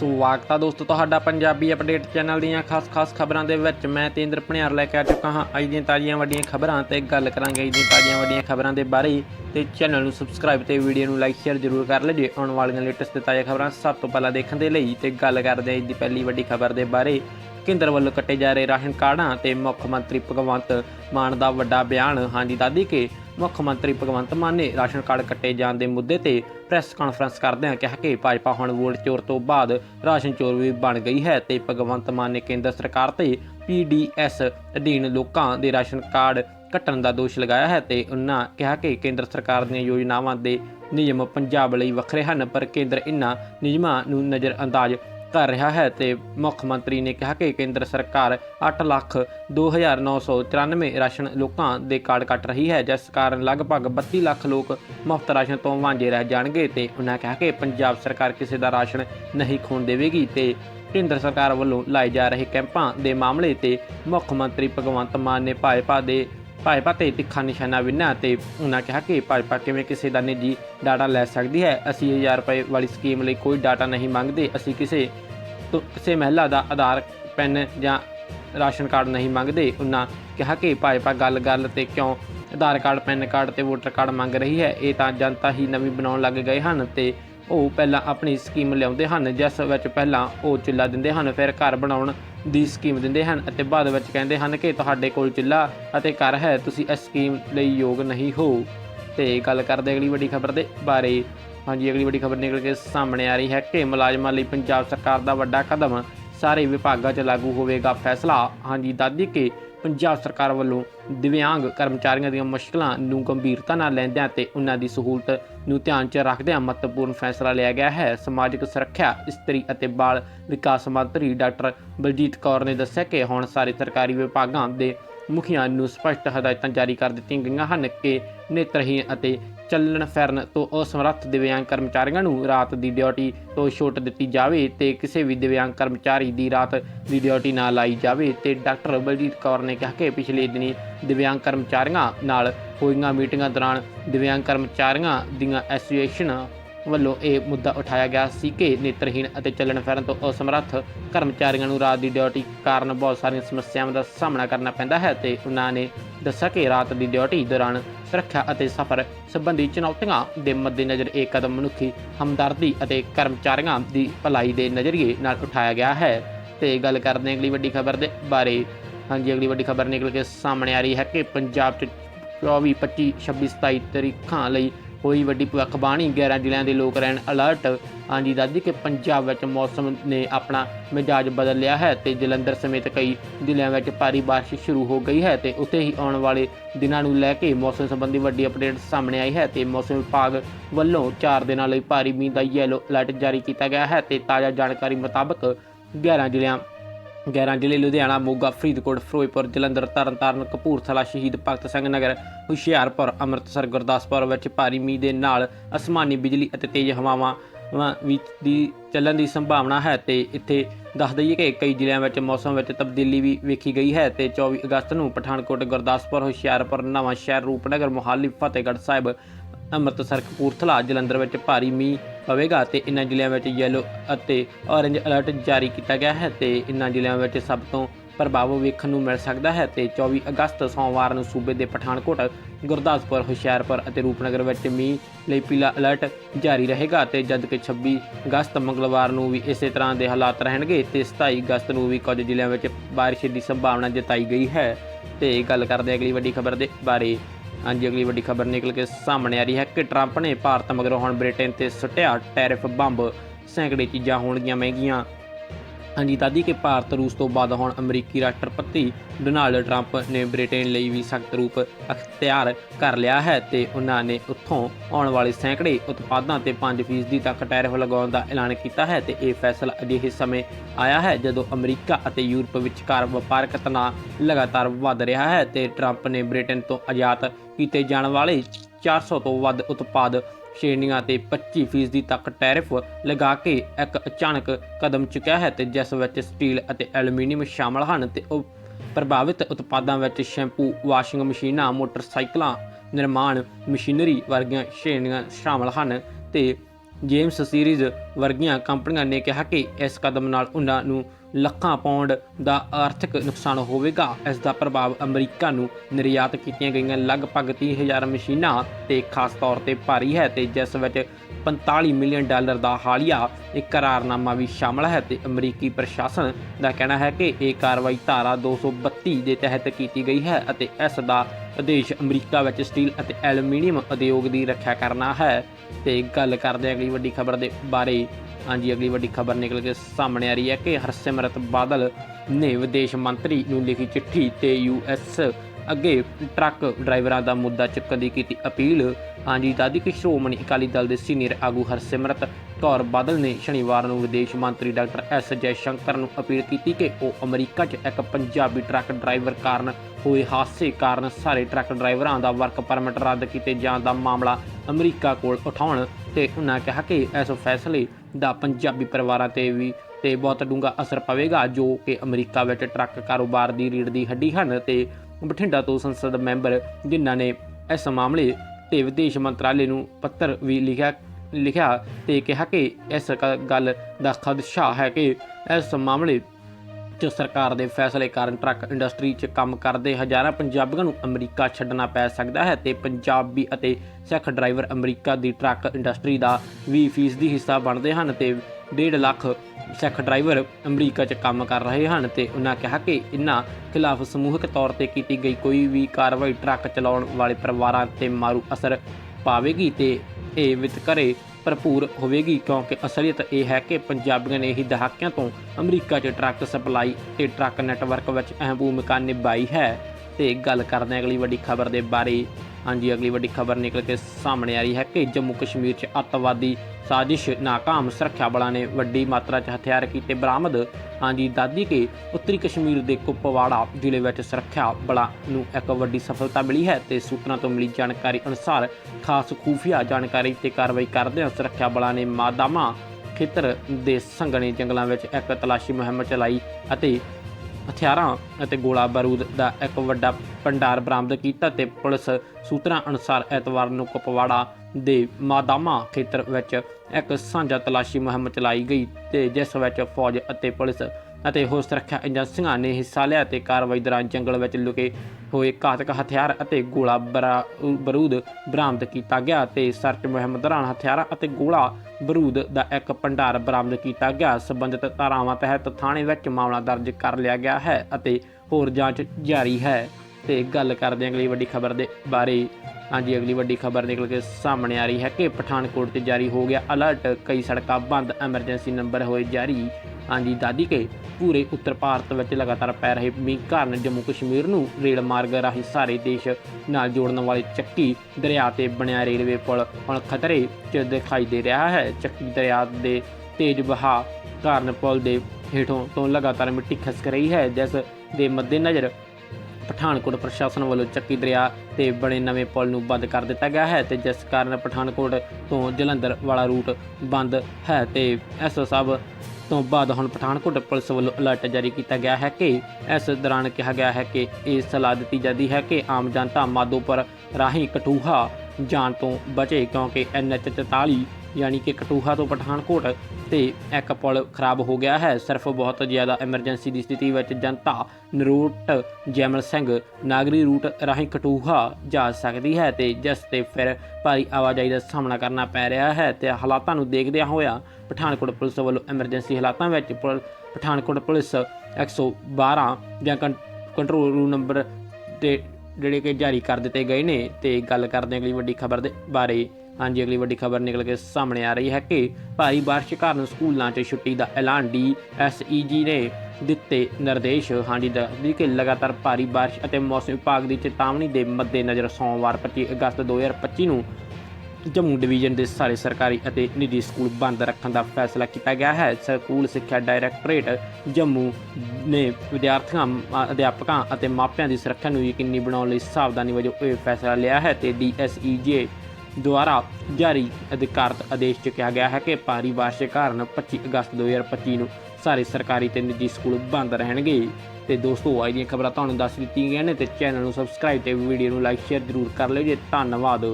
ਸਵਾਗਤ ਆ ਦੋਸਤੋ, ਤੁਹਾਡਾ ਪੰਜਾਬੀ ਅਪਡੇਟ ਚੈਨਲ ਦੀਆਂ ਖਾਸ-ਖਾਸ ਖਬਰਾਂ ਦੇ ਵਿੱਚ ਮੈਂ ਤੇਂਦਰ ਭਣਿਆਰ ਲੈ ਕੇ ਆ ਚੁੱਕਾ ਹਾਂ। ਅੱਜ ਦੀਆਂ ਤਾਜ਼ੀਆਂ ਵੱਡੀਆਂ ਖਬਰਾਂ ਤੇ ਗੱਲ ਕਰਾਂਗੇ। ਅੱਜ ਦੀਆਂ ਤਾਜ਼ੀਆਂ ਵੱਡੀਆਂ ਖਬਰਾਂ ਦੇ ਬਾਰੇ ਤੇ ਚੈਨਲ ਨੂੰ ਸਬਸਕ੍ਰਾਈਬ ਤੇ ਵੀਡੀਓ ਨੂੰ ਲਾਈਕ ਸ਼ੇਅਰ ਜ਼ਰੂਰ ਕਰ ਲਿਓ। ਜੇ ਆਉਣ ਵਾਲੀਆਂ ਲੇਟੈਸਟ ਤੇ ਤਾਜ਼ਾ ਖਬਰਾਂ ਸਭ ਤੋਂ ਪਹਿਲਾਂ ਦੇਖਣ ਦੇ ਲਈ ਤੇ ਗੱਲ ਕਰਦੇ ਹਾਂ ਅੱਜ ਦੀ ਪਹਿਲੀ ਵੱਡੀ ਖਬਰ ਦੇ ਬਾਰੇ। ਕੇਂਦਰ ਵੱਲੋਂ ਕੱਟੇ ਜਾ ਰਹੇ ਰਾਸ਼ਨ ਕਾਰਡਾਂ ਤੇ ਮੁੱਖ ਮੰਤਰੀ ਭਗਵੰਤ ਮਾਨ ਦਾ ਵੱਡਾ ਬਿਆਨ। ਹਾਂਜੀ, ਦਾਦੀ ਕੇ ਮੁੱਖ ਮੰਤਰੀ ਭਗਵੰਤ ਮਾਨ ਨੇ ਰਾਸ਼ਨ ਕਾਰਡ ਕੱਟੇ ਜਾਣ ਦੇ ਮੁੱਦੇ ਤੇ ਪ੍ਰੈਸ ਕਾਨਫਰੰਸ ਕਰਦਿਆਂ ਕਿਹਾ ਕਿ ਭਾਜਪਾ ਹੁਣ ਵੋਟ ਚੋਰ ਤੋਂ ਬਾਅਦ ਰਾਸ਼ਨ ਚੋਰ ਵੀ ਬਣ ਗਈ ਹੈ ਤੇ ਭਗਵੰਤ ਮਾਨ ਨੇ ਕੇਂਦਰ ਸਰਕਾਰ ਤੇ ਪੀਡੀਐਸ ਅਧੀਨ ਲੋਕਾਂ ਦੇ ਰਾਸ਼ਨ ਕਾਰਡ ਕੱਟਣ ਦਾ ਦੋਸ਼ ਲਗਾਇਆ ਹੈ ਤੇ ਉਹਨਾਂ ਕਿਹਾ ਕਿ ਕੇਂਦਰ ਸਰਕਾਰ ਦੀਆਂ ਯੋਜਨਾਵਾਂ ਦੇ ਨਿਯਮ ਪੰਜਾਬ ਲਈ ਵੱਖਰੇ ਹਨ, ਪਰ ਕੇਂਦਰ ਇਨ੍ਹਾਂ ਨਿਯਮਾਂ ਨੂੰ ਨਜ਼ਰਅੰਦਾਜ਼ ਕਰ ਰਿਹਾ ਹੈ ਤੇ ਮੁੱਖ ਮੰਤਰੀ ਨੇ ਕਿਹਾ ਕਿ ਕੇਂਦਰ ਸਰਕਾਰ 8 ਲੱਖ 2994 ਰਾਸ਼ਨ ਲੋਕਾਂ ਦੇ ਕਾਰਡ ਕੱਟ ਰਹੀ ਹੈ, ਜਿਸ ਕਾਰਨ ਲਗਭਗ 32 ਲੱਖ ਲੋਕ ਮੁਫਤ ਰਾਸ਼ਨ ਤੋਂ ਵਾਂਝੇ ਰਹਿ ਜਾਣਗੇ ਤੇ ਉਹਨਾਂ ਕਿਹਾ ਕਿ ਪੰਜਾਬ ਸਰਕਾਰ ਕਿਸੇ ਦਾ ਰਾਸ਼ਨ ਨਹੀਂ ਖੋਣ ਦੇਵੇਗੀ ਤੇ ਕੇਂਦਰ ਸਰਕਾਰ ਵੱਲੋਂ ਲਾਏ ਜਾ ਰਹੇ ਕੈਂਪਾਂ ਦੇ ਮਾਮਲੇ ਤੇ ਮੁੱਖ ਮੰਤਰੀ ਭਗਵੰਤ ਮਾਨ ਨੇ ਭਾਜਪਾ ਦੇ ਭਾਜਪਾ ਤੇ ਤਿੱਖਾ ਨਿਸ਼ਾਨਾ ਵਿੰਨ੍ਹਿਆ ਤੇ ਉਹਨਾਂ ਕਿਹਾ ਕਿ ਭਾਜਪਾ ਕਿਵੇਂ ਕਿਸੇ ਦਾ ਨਿੱਜੀ ਡਾਟਾ ਲੈ ਸਕਦੀ ਹੈ? ਅਸੀਂ 1000 ਰੁਪਏ ਵਾਲੀ ਸਕੀਮ ਲਈ ਕੋਈ ਡਾਟਾ ਨਹੀਂ ਮੰਗਦੇ। ਅਸੀਂ ਕਿਸੇ ਤੋਂ ਕਿਸੇ ਮਹਿਲਾ ਦਾ ਆਧਾਰ, ਪੈਨ ਜਾਂ ਰਾਸ਼ਨ ਕਾਰਡ ਨਹੀਂ ਮੰਗਦੇ। ਉਹਨਾਂ ਕਿਹਾ ਕਿ ਭਾਜਪਾ ਗੱਲ-ਗੱਲ ਤੇ ਕਿਉਂ ਆਧਾਰ ਕਾਰਡ, ਪੈਨ ਕਾਰਡ ਤੇ ਵੋਟਰ ਕਾਰਡ ਮੰਗ ਰਹੀ ਹੈ? ਇਹ ਤਾਂ ਜਨਤਾ ਹੀ ਨਵੀਂ ਬਣਾਉਣ ਲੱਗ ਗਏ ਹਨ ਤੇ ਉਹ ਪਹਿਲਾਂ ਆਪਣੀ ਸਕੀਮ ਲਿਆਉਂਦੇ ਹਨ, ਜਿਸ ਵਿੱਚ ਪਹਿਲਾਂ ਉਹ ਚੁੱਲ੍ਹਾ ਦਿੰਦੇ ਹਨ, ਫਿਰ ਘਰ ਬਣਾਉਣ ਦੀ ਸਕੀਮ ਦਿੰਦੇ ਹਨ ਅਤੇ ਬਾਅਦ ਵਿੱਚ ਕਹਿੰਦੇ ਹਨ ਕਿ ਤੁਹਾਡੇ ਕੋਲ ਚੁੱਲ੍ਹਾ ਅਤੇ ਘਰ ਹੈ, ਤੁਸੀਂ ਇਸ ਸਕੀਮ ਲਈ ਯੋਗ ਨਹੀਂ ਹੋ। ਤੇ ਗੱਲ ਕਰਦੇ ਅਗਲੀ ਵੱਡੀ ਖਬਰ ਦੇ ਬਾਰੇ। ਹਾਂਜੀ, ਅਗਲੀ ਵੱਡੀ ਖਬਰ ਨਿਕਲ ਕੇ ਸਾਹਮਣੇ ਆ ਰਹੀ ਹੈ ਕਿ ਮੁਲਾਜ਼ਮਾਂ ਲਈ ਪੰਜਾਬ ਸਰਕਾਰ ਦਾ ਵੱਡਾ ਕਦਮ, ਸਾਰੇ ਵਿਭਾਗਾਂ 'ਚ ਲਾਗੂ ਹੋਵੇਗਾ ਫੈਸਲਾ। ਹਾਂਜੀ ਦਾਦੀ ਕੇ ਪੰਜਾਬ ਸਰਕਾਰ ਵੱਲੋਂ ਦਿਵਿਆਂਗ ਕਰਮਚਾਰੀਆਂ ਦੀਆਂ ਮੁਸ਼ਕਲਾਂ ਨੂੰ ਗੰਭੀਰਤਾ ਨਾਲ ਲੈਂਦਿਆਂ ਤੇ ਉਹਨਾਂ ਦੀ ਸਹੂਲਤ ਨੂੰ ਧਿਆਨ 'ਚ ਰੱਖਦਿਆਂ ਮਹੱਤਵਪੂਰਨ ਫੈਸਲਾ ਲਿਆ ਗਿਆ ਹੈ। ਸਮਾਜਿਕ ਸੁਰੱਖਿਆ, ਇਸਤਰੀ ਅਤੇ ਬਾਲ ਵਿਕਾਸ ਮੰਤਰੀ ਡਾਕਟਰ ਬਲਜੀਤ ਕੌਰ ਨੇ ਦੱਸਿਆ ਕਿ ਹੁਣ ਸਾਰੇ ਸਰਕਾਰੀ ਵਿਭਾਗਾਂ ਦੇ ਮੁਖੀਆਂ ਨੂੰ ਸਪਸ਼ਟ ਹਦਾਇਤਾਂ ਜਾਰੀ ਕਰ ਦਿੱਤੀਆਂ ਗਈਆਂ ਹਨ ਕਿ ਨੇਤਰਹੀਣ ਅਤੇ ਚੱਲਣ ਫਿਰਨ ਤੋਂ ਅਸਮਰੱਥ ਦਿਵਿਆਂਗ ਕਰਮਚਾਰੀਆਂ ਨੂੰ ਰਾਤ ਦੀ ਡਿਊਟੀ ਤੋਂ ਛੋਟ ਦਿੱਤੀ ਜਾਵੇ ਤੇ ਕਿਸੇ ਵੀ ਦਿਵਿਆਂਗ ਕਰਮਚਾਰੀ ਦੀ ਰਾਤ ਦੀ ਡਿਊਟੀ ਨਾ ਲਾਈ ਜਾਵੇ ਤੇ ਡਾਕਟਰ ਬਲਜੀਤ ਕੌਰ ਨੇ ਕਿਹਾ ਕਿ ਪਿਛਲੇ ਦਿਨੀ ਦਿਵਿਆਂਗ ਕਰਮਚਾਰੀਆਂ ਨਾਲ ਹੋਈਆਂ ਮੀਟਿੰਗਾਂ ਦੌਰਾਨ ਦਿਵਿਆਂਗ ਕਰਮਚਾਰੀਆਂ ਦੀਆਂ ਐਸੋਸੀਏਸ਼ਨਾਂ ਵੱਲੋਂ ਇਹ ਮੁੱਦਾ ਉਠਾਇਆ ਗਿਆ ਸੀ ਕਿ ਨੇਤਰਹੀਣ ਅਤੇ ਚੱਲਣ ਫਿਰਨ ਤੋਂ ਅਸਮਰੱਥ ਕਰਮਚਾਰੀਆਂ ਨੂੰ ਰਾਤ ਦੀ ਡਿਊਟੀ ਕਾਰਨ ਬਹੁਤ ਸਾਰੀਆਂ ਸਮੱਸਿਆਵਾਂ ਦਾ ਸਾਹਮਣਾ ਕਰਨਾ ਪੈਂਦਾ ਹੈ ਤੇ ਉਹਨਾਂ ਨੇ ਦੱਸਿਆ ਕਿ ਰਾਤ ਦੀ ਡਿਊਟੀ ਦੌਰਾਨ ਸੁਰੱਖਿਆ ਅਤੇ ਸਫ਼ਰ ਸੰਬੰਧੀ ਚੁਣੌਤੀਆਂ ਦੇ ਮੱਦੇਨਜ਼ਰ ਇਹ ਕਦਮ ਮਨੁੱਖੀ ਹਮਦਰਦੀ ਅਤੇ ਕਰਮਚਾਰੀਆਂ ਦੀ ਭਲਾਈ ਦੇ ਨਜ਼ਰੀਏ ਨਾਲ ਉਠਾਇਆ ਗਿਆ ਹੈ। ਤੇ ਗੱਲ ਕਰਦੇ ਹਾਂ ਅਗਲੀ ਵੱਡੀ ਖਬਰ ਦੇ ਬਾਰੇ। ਹਾਂਜੀ, ਅਗਲੀ ਵੱਡੀ ਖਬਰ ਨਿਕਲ ਕੇ ਸਾਹਮਣੇ ਆ ਰਹੀ ਹੈ ਕਿ ਪੰਜਾਬ 'ਚ 24 25 26 27 ਤਰੀਕਾਂ ਲਈ ਹੋਈ ਵੱਡੀ ਭਵਿੱਖਬਾਣੀ 11 ਜ਼ਿਲ੍ਹਿਆਂ ਦੇ ਲੋਕ ਰਹਿਣ ਅਲਰਟ ਹਾਂਜੀ ਦੱਸਦੀ ਕਿ ਪੰਜਾਬ ਵਿੱਚ ਮੌਸਮ ਨੇ ਆਪਣਾ ਮਿਜਾਜ ਬਦਲ ਲਿਆ ਹੈ ਤੇ ਜਲੰਧਰ ਸਮੇਤ ਕਈ ਜ਼ਿਲ੍ਹਿਆਂ ਵਿੱਚ ਭਾਰੀ ਬਾਰਿਸ਼ ਸ਼ੁਰੂ ਹੋ ਗਈ ਹੈ ਤੇ ਉੱਥੇ ਹੀ ਆਉਣ ਵਾਲੇ ਦਿਨਾਂ ਨੂੰ ਲੈ ਕੇ ਮੌਸਮ ਸੰਬੰਧੀ ਵੱਡੀ ਅਪਡੇਟ ਸਾਹਮਣੇ ਆਈ ਹੈ ਤੇ ਮੌਸਮ ਵਿਭਾਗ ਵੱਲੋਂ 4 ਦਿਨਾਂ ਲਈ ਭਾਰੀ ਮੀਂਹ ਦਾ ਯੈਲੋ ਅਲਰਟ ਜਾਰੀ ਕੀਤਾ ਗਿਆ ਹੈ ਤੇ ਤਾਜ਼ਾ ਜਾਣਕਾਰੀ ਮੁਤਾਬਕ 11 ਜ਼ਿਲ੍ਹਿਆਂ 11 ਜ਼ਿਲ੍ਹੇ ਲੁਧਿਆਣਾ, ਮੋਗਾ, ਫਰੀਦਕੋਟ, ਫਿਰੋਜ਼ਪੁਰ, ਜਲੰਧਰ, ਤਰਨਤਾਰਨ, ਕਪੂਰਥਲਾ, ਸ਼ਹੀਦ ਭਗਤ ਸਿੰਘ ਨਗਰ, ਹੁਸ਼ਿਆਰਪੁਰ, ਅੰਮ੍ਰਿਤਸਰ, ਗੁਰਦਾਸਪੁਰ ਵਿੱਚ ਭਾਰੀ ਮੀਂਹ ਦੇ ਨਾਲ ਅਸਮਾਨੀ ਬਿਜਲੀ ਅਤੇ ਤੇਜ਼ ਹਵਾਵਾਂ ਵਾਂ ਦੀ ਚੱਲਣ ਦੀ ਸੰਭਾਵਨਾ ਹੈ ਤੇ ਇੱਥੇ ਦੱਸ ਦਈਏ ਕਿ ਕਈ ਜ਼ਿਲ੍ਹਿਆਂ ਵਿੱਚ ਮੌਸਮ ਵਿੱਚ ਤਬਦੀਲੀ ਵੀ ਵੇਖੀ ਗਈ ਹੈ ਤੇ 24 ਅਗਸਤ ਨੂੰ ਪਠਾਨਕੋਟ, ਗੁਰਦਾਸਪੁਰ, ਹੁਸ਼ਿਆਰਪੁਰ ਨਵਾਂ ਸ਼ਹਿਰ ਰੂਪਨਗਰ, ਮੋਹਾਲੀ, ਫਤਿਹਗੜ੍ਹ ਸਾਹਿਬ ਅੰਮ੍ਰਿਤਸਰ, ਕਪੂਰਥਲਾ, ਜਲੰਧਰ ਵਿੱਚ ਭਾਰੀ ਮੀਂਹ ਪਵੇਗਾ ਤੇ ਇਨ੍ਹਾਂ ਜ਼ਿਲ੍ਹਿਆਂ ਵਿੱਚ ਯੈਲੋ ਅਤੇ ਔਰੇਂਜ ਅਲਰਟ ਜਾਰੀ ਕੀਤਾ ਗਿਆ ਹੈ ਤੇ ਇਨ੍ਹਾਂ ਜ਼ਿਲ੍ਹਿਆਂ ਵਿੱਚ ਸਭ ਤੋਂ ਪ੍ਰਭਾਵ ਵੇਖਣ ਨੂੰ ਮਿਲ ਸਕਦਾ ਹੈ ਤੇ 24 ਅਗਸਤ ਸੋਮਵਾਰ ਨੂੰ ਸੂਬੇ ਦੇ ਪਠਾਨਕੋਟ, ਗੁਰਦਾਸਪੁਰ, ਹੁਸ਼ਿਆਰਪੁਰ ਅਤੇ ਰੂਪਨਗਰ ਵਿੱਚ ਮੀਂਹ ਲਈ ਪੀਲਾ ਅਲਰਟ ਜਾਰੀ ਰਹੇਗਾ ਤੇ ਜਦਕਿ 26 ਅਗਸਤ ਮੰਗਲਵਾਰ ਨੂੰ ਵੀ ਇਸੇ ਤਰ੍ਹਾਂ ਦੇ ਹਾਲਾਤ ਰਹਿਣਗੇ ਤੇ 27 ਅਗਸਤ ਨੂੰ ਵੀ ਕੁਝ ਜ਼ਿਲ੍ਹਿਆਂ ਵਿੱਚ ਬਾਰਿਸ਼ ਦੀ ਸੰਭਾਵਨਾ ਜਤਾਈ ਗਈ ਹੈ। ਤੇ ਗੱਲ ਕਰਦੇ ਅਗਲੀ ਵੱਡੀ ਖਬਰ ਦੇ ਬਾਰੇ। ਹਾਂਜੀ, ਅਗਲੀ ਵੱਡੀ ਖਬਰ ਨਿਕਲ ਕੇ ਸਾਹਮਣੇ ਆ ਰਹੀ ਹੈ ਕਿ ਟਰੰਪ ਨੇ ਭਾਰਤ ਮਗਰੋਂ ਹੁਣ ਬ੍ਰਿਟੇਨ ਤੇ ਸੁੱਟਿਆ ਟੈਰਿਫ ਬੰਬ। ਸੈਂਕੜੇ ਚੀਜ਼ਾਂ ਹੋਣਗੀਆਂ ਮਹਿੰਗੀਆਂ। ਹਾਂਜੀ ਦਾਦੀ ਕਿ ਭਾਰਤ, ਰੂਸ ਤੋਂ ਬਾਅਦ ਹੁਣ ਅਮਰੀਕੀ ਰਾਸ਼ਟਰਪਤੀ ਡੋਨਾਲਡ ਟਰੰਪ ਨੇ ਬ੍ਰਿਟੇਨ ਲਈ ਵੀ ਸਖਤ ਰੂਪ ਅਖਤਿਆਰ ਕਰ ਲਿਆ ਹੈ ਤੇ ਉਹਨਾਂ ਨੇ ਉੱਥੋਂ ਆਉਣ ਵਾਲੇ ਸੈਂਕੜੇ ਉਤਪਾਦਾਂ ਤੇ 5% ਤੱਕ ਟੈਰਿਫ ਲਗਾਉਣ ਦਾ ਐਲਾਨ ਕੀਤਾ ਹੈ ਤੇ ਇਹ ਫੈਸਲਾ ਅਜਿਹੇ ਸਮੇਂ ਆਇਆ ਹੈ ਜਦੋਂ ਅਮਰੀਕਾ ਅਤੇ ਯੂਰਪ ਵਿਚਕਾਰ ਵਪਾਰਕ ਤਣਾਅ ਲਗਾਤਾਰ ਵਧ ਰਿਹਾ ਹੈ ਤੇ ਟਰੰਪ ਨੇ ਬ੍ਰਿਟੇਨ ਤੋਂ ਆਯਾਤ ਕੀਤੇ ਜਾਣ ਵਾਲੇ 400 ਤੋਂ ਵੱਧ ਉਤਪਾਦ ਸ਼੍ਰੇਣੀਆਂ ਤੇ 25% ਤੱਕ ਟੈਰਿਫ ਲਗਾ ਕੇ ਇੱਕ ਅਚਾਨਕ ਕਦਮ ਚੁੱਕਿਆ ਹੈ ਤੇ ਜਿਸ ਵਿੱਚ ਸਟੀਲ ਅਤੇ ਐਲੂਮੀਨੀਅਮ ਸ਼ਾਮਲ ਹਨ ਤੇ ਉਹ ਪ੍ਰਭਾਵਿਤ ਉਤਪਾਦਾਂ ਵਿੱਚ ਸ਼ੈਂਪੂ, ਵਾਸ਼ਿੰਗ ਮਸ਼ੀਨਾਂ, ਮੋਟਰਸਾਈਕਲਾਂ, ਨਿਰਮਾਣ ਮਸ਼ੀਨਰੀ ਵਰਗੀਆਂ ਸ਼੍ਰੇਣੀਆਂ ਸ਼ਾਮਲ ਹਨ ਤੇ ਜੇਮਸ ਸੀਰੀਜ਼ ਵਰਗੀਆਂ ਕੰਪਨੀਆਂ ਨੇ ਕਿਹਾ ਕਿ ਇਸ ਕਦਮ ਨਾਲ ਉਹਨਾਂ ਨੂੰ ਲੱਖਾਂ ਪਾਉਂਡ ਦਾ ਆਰਥਿਕ ਨੁਕਸਾਨ ਹੋਵੇਗਾ। ਇਸ ਦਾ ਪ੍ਰਭਾਵ ਅਮਰੀਕਾ ਨੂੰ ਨਿਰਯਾਤ ਕੀਤੀਆਂ ਗਈਆਂ ਲਗਭਗ 30000 ਮਸ਼ੀਨਾਂ ਤੇ ਖਾਸ ਤੌਰ ਤੇ ਭਾਰੀ ਹੈ ਤੇ ਜਿਸ ਵਿੱਚ 45 ਮਿਲੀਅਨ ਡਾਲਰ ਦਾ ਹਾਲੀਆ, ਇੱਕ ਕਰਾਰਨਾਮਾ ਵੀ ਸ਼ਾਮਲ ਹੈ ਤੇ ਅਮਰੀਕੀ ਪ੍ਰਸ਼ਾਸਨ ਦਾ ਕਹਿਣਾ ਹੈ ਕਿ ਇਹ ਕਾਰਵਾਈ ਧਾਰਾ 232 ਦੇ ਤਹਿਤ ਕੀਤੀ ਗਈ ਹੈ ਅਤੇ ਇਸ ਦਾ ਉਦੇਸ਼ ਅਮਰੀਕਾ ਵਿੱਚ ਸਟੀਲ ਅਤੇ ਐਲੂਮੀਨੀਅਮ ਉਦਯੋਗ ਦੀ ਰੱਖਿਆ ਕਰਨਾ ਹੈ। ਤੇ ਗੱਲ ਕਰਦੇ ਹਾਂ ਅਗਲੀ ਵੱਡੀ ਖਬਰ ਦੇ ਬਾਰੇ। ਹਾਂਜੀ, ਅਗਲੀ ਵੱਡੀ ਖਬਰ ਨਿਕਲ ਕੇ ਸਾਹਮਣੇ ਆ ਰਹੀ ਹੈ ਕਿ ਹਰਸਿਮਰਤ ਬਾਦਲ ਨੇ ਵਿਦੇਸ਼ ਮੰਤਰੀ ਨੂੰ ਲਿਖੀ ਚਿੱਠੀ ਤੇ ਯੂਐਸ ਅੱਗੇ ਟਰੱਕ ਡਰਾਈਵਰਾਂ ਦਾ ਮੁੱਦਾ ਚੁੱਕਣ ਦੀ ਕੀਤੀ ਅਪੀਲ। ਹਾਂਜੀ, ਦਾਦੀ ਕਿ ਸ਼੍ਰੋਮਣੀ ਅਕਾਲੀ ਦਲ ਦੇ ਸੀਨੀਅਰ ਆਗੂ ਹਰਸਿਮਰਤ ਕੌਰ ਬਾਦਲ ਨੇ ਸ਼ਨੀਵਾਰ ਨੂੰ ਵਿਦੇਸ਼ ਮੰਤਰੀ ਡਾਕਟਰ ਐਸ ਜੈ ਸ਼ੰਕਰ ਨੂੰ ਅਪੀਲ ਕੀਤੀ ਕਿ ਉਹ ਅਮਰੀਕਾ 'ਚ ਇੱਕ ਪੰਜਾਬੀ ਟਰੱਕ ਡਰਾਈਵਰ ਕਾਰਨ ਹੋਏ ਹਾਦਸੇ ਕਾਰਨ ਸਾਰੇ ਟਰੱਕ ਡਰਾਈਵਰਾਂ ਦਾ ਵਰਕ ਪਰਮਿਟ ਰੱਦ ਕੀਤੇ ਜਾਣ ਦਾ ਮਾਮਲਾ ਅਮਰੀਕਾ ਕੋਲ ਉਠਾਉਣ ਤੇ ਉਹਨਾਂ ਕਿਹਾ ਕਿ ਇਸ ਫੈਸਲੇ ਦਾ ਪੰਜਾਬੀ ਪਰਿਵਾਰਾਂ ਤੇ ਵੀ ਤੇ ਬਹੁਤ ਡੂੰਘਾ ਅਸਰ ਪਵੇਗਾ, ਜੋ ਕਿ ਅਮਰੀਕਾ ਵਿੱਚ ਟਰੱਕ ਕਾਰੋਬਾਰ ਦੀ ਰੀੜ ਦੀ ਹੱਡੀ ਹਨ ਤੇ ਬਠਿੰਡਾ ਤੋਂ ਸੰਸਦ ਮੈਂਬਰ ਜਿਨ੍ਹਾਂ ਨੇ ਇਸ ਮਾਮਲੇ ਤੇ ਵਿਦੇਸ਼ ਮੰਤਰਾਲੇ ਨੂੰ ਪੱਤਰ ਵੀ ਲਿਖਿਆ ਲਿਖਿਆ ਤੇ ਕਿਹਾ ਕਿ ਇਸ ਕ- ਗੱਲ ਦਾ ਖਦਸ਼ਾ ਹੈ ਕਿ ਇਸ ਮਾਮਲੇ 'ਚ ਸਰਕਾਰ ਦੇ ਫੈਸਲੇ ਕਾਰਨ ਟਰੱਕ ਇੰਡਸਟਰੀ 'ਚ ਕੰਮ ਕਰਦੇ ਹਜ਼ਾਰਾਂ ਪੰਜਾਬੀਆਂ ਨੂੰ ਅਮਰੀਕਾ ਛੱਡਣਾ ਪੈ ਸਕਦਾ ਹੈ ਤੇ ਪੰਜਾਬੀ ਅਤੇ ਸਿੱਖ ਡਰਾਈਵਰ ਅਮਰੀਕਾ ਦੀ ਟਰੱਕ ਇੰਡਸਟਰੀ ਦਾ 20% ਹਿੱਸਾ ਬਣਦੇ ਹਨ ਤੇ 1.5 ਲੱਖ ਸਿੱਖ ਡਰਾਈਵਰ ਅਮਰੀਕਾ 'ਚ ਕੰਮ ਕਰ ਰਹੇ ਹਨ ਤੇ ਉਹਨਾਂ ਕਿਹਾ ਕਿ ਇਨ੍ਹਾਂ ਖਿਲਾਫ ਸਮੂਹਿਕ ਤੌਰ ਤੇ ਕੀਤੀ ਗਈ ਕੋਈ ਵੀ ਕਾਰਵਾਈ ਟਰੱਕ ਚਲਾਉਣ ਵਾਲੇ ਪਰਿਵਾਰਾਂ ਤੇ ਮਾਰੂ ਅਸਰ ਪਾਵੇਗੀ ਤੇ ਇਹ ਵਿਤਕਰੇ ਭਰਪੂਰ ਹੋਵੇਗੀ ਕਿਉਂਕਿ ਅਸਲੀਅਤ ਇਹ ਹੈ ਕਿ ਪੰਜਾਬੀਆਂ ਨੇ ਹੀ ਦਹਾਕਿਆਂ ਤੋਂ ਅਮਰੀਕਾ 'ਚ ਟਰੱਕ ਸਪਲਾਈ ਤੇ ਟਰੱਕ ਨੈਟਵਰਕ ਵਿੱਚ ਅਹਿਮ ਭੂਮਿਕਾ ਨਿਭਾਈ ਹੈ ਤੇ ਗੱਲ ਕਰਦੇ ਹਾਂ ਅਗਲੀ ਵੱਡੀ ਖਬਰ ਦੇ ਬਾਰੇ। ਹਾਂਜੀ, ਅਗਲੀ ਵੱਡੀ ਖਬਰ ਨਿਕਲ ਕੇ ਸਾਹਮਣੇ ਆ ਰਹੀ ਹੈ ਕਿ ਜੰਮੂ ਕਸ਼ਮੀਰ 'ਚ ਅੱਤਵਾਦੀ ਸਾਜ਼ਿਸ਼ ਨਾਕਾਮ ਸੁਰੱਖਿਆ ਬਲਾਂ ਨੇ ਵੱਡੀ ਮਾਤਰਾ 'ਚ ਹਥਿਆਰ ਕੀਤੇ ਬਰਾਮਦ। ਹਾਂਜੀ ਦਾਦੀ ਕੇ ਉੱਤਰੀ ਕਸ਼ਮੀਰ ਦੇ ਕੁਪਵਾੜਾ ਜ਼ਿਲ੍ਹੇ ਵਿੱਚ ਸੁਰੱਖਿਆ ਬਲਾਂ ਨੂੰ ਇੱਕ ਵੱਡੀ ਸਫਲਤਾ ਮਿਲੀ ਹੈ ਤੇ ਸੂਤਰਾਂ ਤੋਂ ਮਿਲੀ ਜਾਣਕਾਰੀ ਅਨੁਸਾਰ ਖਾਸ ਖੂਫੀਆ ਜਾਣਕਾਰੀ ਤੇ ਕਾਰਵਾਈ ਕਰਦਿਆਂ ਸੁਰੱਖਿਆ ਬਲਾਂ ਨੇ ਮਾਦਾਮਾ ਖੇਤਰ ਦੇ ਸੰਘਣੇ ਜੰਗਲਾਂ ਵਿੱਚ ਇੱਕ ਤਲਾਸ਼ੀ ਮੁਹਿੰਮ ਚਲਾਈ ਅਤੇ ਹਥਿਆਰਾਂ ਅਤੇ ਗੋਲਾ ਬਾਰੂਦ ਦਾ ਇੱਕ ਵੱਡਾ ਭੰਡਾਰ ਬਰਾਮਦ ਕੀਤਾ ਤੇ ਪੁਲਿਸ ਸੂਤਰਾਂ ਅਨੁਸਾਰ ਐਤਵਾਰ ਨੂੰ ਕੁਪਵਾੜਾ ਦੇ ਮਾਦਾਮਾ ਖੇਤਰ ਵਿੱਚ ਇੱਕ ਸਾਂਝਾ ਤਲਾਸ਼ੀ ਮੁਹਿੰਮ ਚਲਾਈ ਗਈ ਤੇ ਜਿਸ ਵਿੱਚ ਫੌਜ ਅਤੇ ਪੁਲਿਸ ਅਤੇ ਹੋਰ ਸੁਰੱਖਿਆ ਏਜੰਸੀਆਂ ਨੇ ਹਿੱਸਾ ਲਿਆ ਤੇ ਕਾਰਵਾਈ ਦੌਰਾਨ ਜੰਗਲ ਵਿੱਚ ਲੁਕੇ ਹੋਏ ਘਾਤਕ ਹਥਿਆਰ ਅਤੇ ਗੋਲਾ ਬਰਾ- ਬਾਰੂਦ ਬਰਾਮਦ ਕੀਤਾ ਗਿਆ ਤੇ ਸਰਚ ਮੁਹਿੰਮ ਦੌਰਾਨ ਹਥਿਆਰਾਂ ਅਤੇ ਗੋਲਾ ਬਾਰੂਦ ਦਾ ਇੱਕ ਭੰਡਾਰ ਬਰਾਮਦ ਕੀਤਾ ਗਿਆ। ਸਬੰਧਿਤ ਧਾਰਾਵਾਂ ਤਹਿਤ ਥਾਣੇ ਵਿੱਚ ਮਾਮਲਾ ਦਰਜ ਕਰ ਲਿਆ ਗਿਆ ਹੈ ਅਤੇ ਹੋਰ ਜਾਂਚ ਜਾਰੀ ਹੈ। ਤੇ ਗੱਲ ਕਰਦੇ ਹਾਂ ਅਗਲੀ ਵੱਡੀ ਖਬਰ ਦੇ ਬਾਰੇ। ਹਾਂਜੀ, ਅਗਲੀ ਵੱਡੀ ਖਬਰ ਨਿਕਲ ਕੇ ਸਾਹਮਣੇ ਆ ਰਹੀ ਹੈ ਕਿ ਪਠਾਨਕੋਟ ਤੇ ਜਾਰੀ ਹੋ ਗਿਆ ਅਲਰਟ। ਕਈ ਸੜਕਾਂ ਬੰਦ ਐਮਰਜੈਂਸੀ ਨੰਬਰ ਹੋਏ ਜਾਰੀ। ਹਾਂਜੀ ਦਾਦੀ ਕੇ ਪੂਰੇ ਉੱਤਰ ਭਾਰਤ ਵਿੱਚ ਲਗਾਤਾਰ ਪੈ ਰਹੇ ਮੀਂਹ ਕਾਰਨ ਜੰਮੂ ਕਸ਼ਮੀਰ ਨੂੰ ਰੇਲ ਮਾਰਗ ਰਾਹੀਂ ਸਾਰੇ ਦੇਸ਼ ਨਾਲ ਜੋੜਨ ਵਾਲੇ ਚੱਕੀ ਦਰਿਆ ਤੇ ਬਣਿਆ ਰੇਲਵੇ ਪੁਲ ਹੁਣ ਖਤਰੇ 'ਚ ਦਿਖਾਈ ਦੇ ਰਿਹਾ ਹੈ। ਚੱਕੀ ਦਰਿਆ ਦੇ ਤੇਜ਼ ਵਹਾਅ ਕਾਰਨ ਪੁਲ ਦੇ ਹੇਠੋਂ ਤੋਂ ਲਗਾਤਾਰ ਮਿੱਟੀ ਖਿਸਕ ਰਹੀ ਹੈ, ਜਿਸ ਦੇ ਮੱਦੇਨਜ਼ਰ ਪਠਾਨਕੋਟ ਪ੍ਰਸ਼ਾਸਨ ਵੱਲੋਂ ਚੱਕੀ ਦਰਿਆ ਤੇ ਬਣੇ ਨਵੇਂ ਪੁਲ ਨੂੰ ਬੰਦ ਕਰ ਦਿੱਤਾ ਗਿਆ ਹੈ ਤੇ ਜਿਸ ਕਾਰਨ ਪਠਾਨਕੋਟ ਤੋਂ ਜਲੰਧਰ ਵਾਲਾ ਰੂਟ ਬੰਦ ਹੈ ਤੇ ਇਸ ਸਭ ਤੋਂ ਬਾਅਦ ਹੁਣ ਪਠਾਨਕੋਟ ਪੁਲਿਸ ਵੱਲੋਂ ਅਲਰਟ ਜਾਰੀ ਕੀਤਾ ਗਿਆ ਹੈ ਕਿ ਇਸ ਦੌਰਾਨ ਕਿਹਾ ਗਿਆ ਹੈ ਕਿ ਇਹ ਸਲਾਹ ਦਿੱਤੀ ਜਾਂਦੀ ਹੈ ਕਿ ਆਮ ਜਨਤਾ ਮਾਦੋਪੁਰ ਰਾਹੀਂ ਕਟੂਹਾ ਜਾਣ ਤੋਂ ਬਚੇ ਕਿਉਂਕਿ ਐਨਐਚ 44 ਯਾਨੀ ਕਿ ਕਟੂਹਾ ਤੋਂ ਪਠਾਨਕੋਟ ਤੇ ਇੱਕ ਪੁਲ ਖਰਾਬ ਹੋ ਗਿਆ ਹੈ। ਸਿਰਫ ਬਹੁਤ ਜ਼ਿਆਦਾ ਐਮਰਜੈਂਸੀ ਦੀ ਸਥਿਤੀ ਵਿੱਚ ਜਨਤਾ ਨਰੂਟ ਜੈਮਲ ਸਿੰਘ ਨਾਗਰੀ ਰੂਟ ਰਾਹੀਂ ਕਟੂਹਾ ਜਾ ਸਕਦੀ ਹੈ ਤੇ ਜਿਸ ਤੇ ਫਿਰ ਭਾਰੀ ਆਵਾਜਾਈ ਦਾ ਸਾਹਮਣਾ ਕਰਨਾ ਪੈ ਰਿਹਾ ਹੈ ਤੇ ਹਾਲਾਤਾਂ ਨੂੰ ਦੇਖਦਿਆਂ ਹੋਇਆ ਪਠਾਨਕੋਟ ਪੁਲਿਸ ਵੱਲੋਂ ਐਮਰਜੈਂਸੀ ਹਾਲਾਤਾਂ ਵਿੱਚ ਪੁਲ- ਪਠਾਨਕੋਟ ਪੁਲਿਸ 112 ਜਾਂ ਕੰਟਰੋਲ ਰੂਮ ਨੰਬਰ ਤੇ ਜਿਹੜੇ ਕਿ ਜਾਰੀ ਕਰ ਦਿੱਤੇ ਗਏ ਨੇ ਤੇ ਗੱਲ ਕਰਦੇ ਹਾਂ ਅਗਲੀ ਵੱਡੀ ਖਬਰ ਦੇ ਬਾਰੇ। ਹਾਂਜੀ, ਅਗਲੀ ਵੱਡੀ ਖਬਰ ਨਿਕਲ ਕੇ ਸਾਹਮਣੇ ਆ ਰਹੀ ਹੈ ਕਿ ਭਾਰੀ ਬਾਰਿਸ਼ ਕਾਰਨ ਸਕੂਲਾਂ 'ਚ ਛੁੱਟੀ ਦਾ ਐਲਾਨ ਡੀ ਡੀਐਸਈਜੀ ਨੇ ਦਿੱਤੇ ਨਿਰਦੇਸ਼। ਹਾਂਜੀ, ਦੱਸਦੀ ਕਿ ਲਗਾਤਾਰ ਭਾਰੀ ਬਾਰਿਸ਼ ਅਤੇ ਮੌਸਮ ਵਿਭਾਗ ਦੀ ਚੇਤਾਵਨੀ ਦੇ ਮੱਦੇਨਜ਼ਰ ਸੋਮਵਾਰ 25 ਅਗਸਤ 2025 ਨੂੰ ਜੰਮੂ ਡਿਵੀਜ਼ਨ ਦੇ ਸਾਰੇ ਸਰਕਾਰੀ ਅਤੇ ਨਿੱਜੀ ਸਕੂਲ ਬੰਦ ਰੱਖਣ ਦਾ ਫੈਸਲਾ ਕੀਤਾ ਗਿਆ ਹੈ। ਸਕੂਲ ਸਿੱਖਿਆ ਡਾਇਰੈਕਟੋਰੇਟ ਜੰਮੂ ਨੇ ਵਿਦਿਆਰਥੀਆਂ ਮ- ਅਧਿਆਪਕਾਂ ਅਤੇ ਮਾਪਿਆਂ ਦੀ ਸੁਰੱਖਿਆ ਨੂੰ ਯਕੀਨੀ ਬਣਾਉਣ ਲਈ ਸਾਵਧਾਨੀ ਵਜੋਂ ਇਹ ਫੈਸਲਾ ਲਿਆ ਹੈ ਤੇ ਡੀਐਸਈਜੇ ਦੁਆਰਾ ਜਾਰੀ ਅਧਿਕਾਰਤ ਆਦੇਸ਼ 'ਚ ਕਿਹਾ ਗਿਆ ਹੈ ਕਿ ਭਾਰੀ ਬਾਰਿਸ਼ ਕਾਰਨ 25 ਅਗਸਤ 2025 ਨੂੰ ਸਾਰੇ ਸਰਕਾਰੀ ਤੇ ਨਿੱਜੀ ਸਕੂਲ ਬੰਦ ਰਹਿਣਗੇ। ਤੇ ਦੋਸਤੋ ਅੱਜ ਦੀਆਂ ਖਬਰਾਂ ਤੁਹਾਨੂੰ ਦੱਸ ਦਿੱਤੀਆਂ ਗਈਆਂ ਨੇ ਤੇ ਚੈਨਲ ਨੂੰ ਸਬਸਕ੍ਰਾਈਬ ਤੇ ਵੀਡੀਓ ਨੂੰ ਲਾਈਕ ਸ਼ੇਅਰ ਜ਼ਰੂਰ ਕਰ ਲਿਓ ਜੀ। ਧੰਨਵਾਦ।